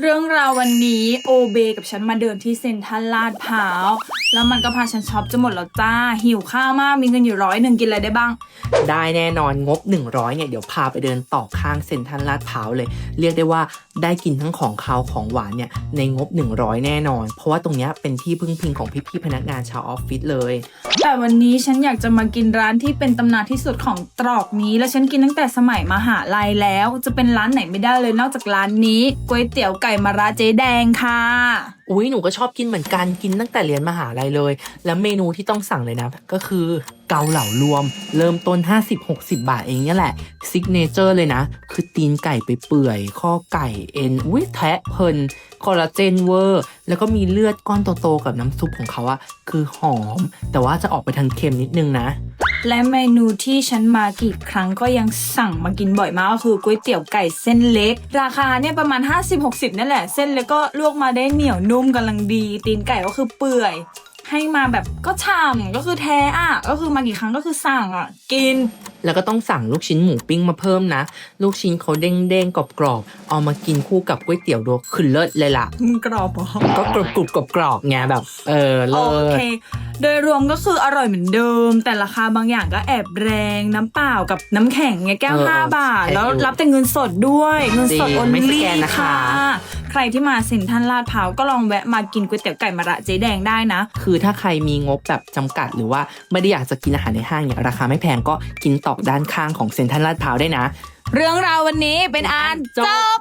เรื่องราววันนี้โอเบกับฉันมาเดินที่เซ็นทรัลลาดพร้าว แล้วมันก็พาฉันช็อปจะหมดแล้วจ้า หิวข้าวมาก มีเงินอยู่ร้อยหนึ่งกินอะไรได้บ้าง ได้แน่นอนงบ 100เนี่ยเดี๋ยวพาไปเดินต่อข้างเซ็นทรัลลาดพร้าวเลย เรียกได้ว่าได้กินทั้งของคาวของหวานเนี่ยในงบ 100 แน่นอน เพราะว่าตรงเนี้ยเป็นที่พึ่งพิงของพี่ๆพนักงานชาวออฟฟิศเลย แต่วันนี้ฉันอยากจะมากินร้านที่เป็นตำนานที่สุดของตรอกนี้ และฉันกินตั้งแต่สมัยมหาลัยแล้ว จะเป็นร้านไหนไม่ได้เลยนอกจากร้านนี้ก๋วยเตี๋ยวไก่มะระเจ๊แดงค่ะ อุ้ยหนูก็ชอบกินเหมือนกันกินตั้งแต่เรียนมหาลัยเลย แล้วเมนูที่ต้องสั่งเลยนะ ก็คือเกาเหลารวม เริ่มต้น 50-60 บาทเองเนี่ยแหละซิกเนเจอร์เลยนะ คือตีนไก่ไปเปื่อย ข้อไก่เอ็นอุ้ยแทะเพลินคอลลาเจนเวอร์ แล้วก็มีเลือดก้อนโตๆกับน้ำซุปของเขาอะคือหอม แต่ว่าจะออกไปทางเค็มนิดนึงนะ และเมนูที่ฉันมากี่ครั้งก็ยังสั่งมากินบ่อยมากก็คือก๋วยเตี๋ยวไก่เส้นเล็ก ราคาเนี่ยประมาณ 50-60 นั่นแหละ เส้นเล็กก็ลวกมาได้เหนียวนุ่มกำลังดี ตีนไก่ก็คือเปื่อย ให้มาแบบก็ฉ่ำก็คือแท้อะ ก็คือมากี่ครั้งก็คือสั่งอะ กินแล้วก็ต้องสั่งลูกชิ้นหมูปิ้งมาเพิ่มนะ ลูกชิ้นเขาเด้งๆกรอบๆ เอามากินคู่กับก๋วยเตี๋ยวดูคือเลิศเลยล่ะมึงกรอบเหรอก็กรุบกรุบกรอบกรอบๆไงแบบ เออโอเลิศเค โดยรวมก็คืออร่อยเหมือนเดิม แต่ราคาบางอย่างก็แอบแรงน้ำเปล่ากับน้ำแข็งไงแก้ว เออห้าบาทใช่แล้วอยู่รับแต่เงินสดด้วย เงินสดจริงโอนไม่สลี่แกนนะคะ ค่ะ ใครที่มาเซ็นทรัลลาดพร้าวก็ลองแวะมากินก๋วยเตี๋ยวไก่มะระเจ๊แดงได้นะ คือถ้าใครมีงบแบบจำกัดหรือว่าไม่ได้อยากจะกินอาหารในห้างเนี่ยราคาไม่แพงก็กินตอกด้านข้างของเซ็นทรัลลาดพร้าวได้นะ เรื่องราววันนี้เป็นอันจบ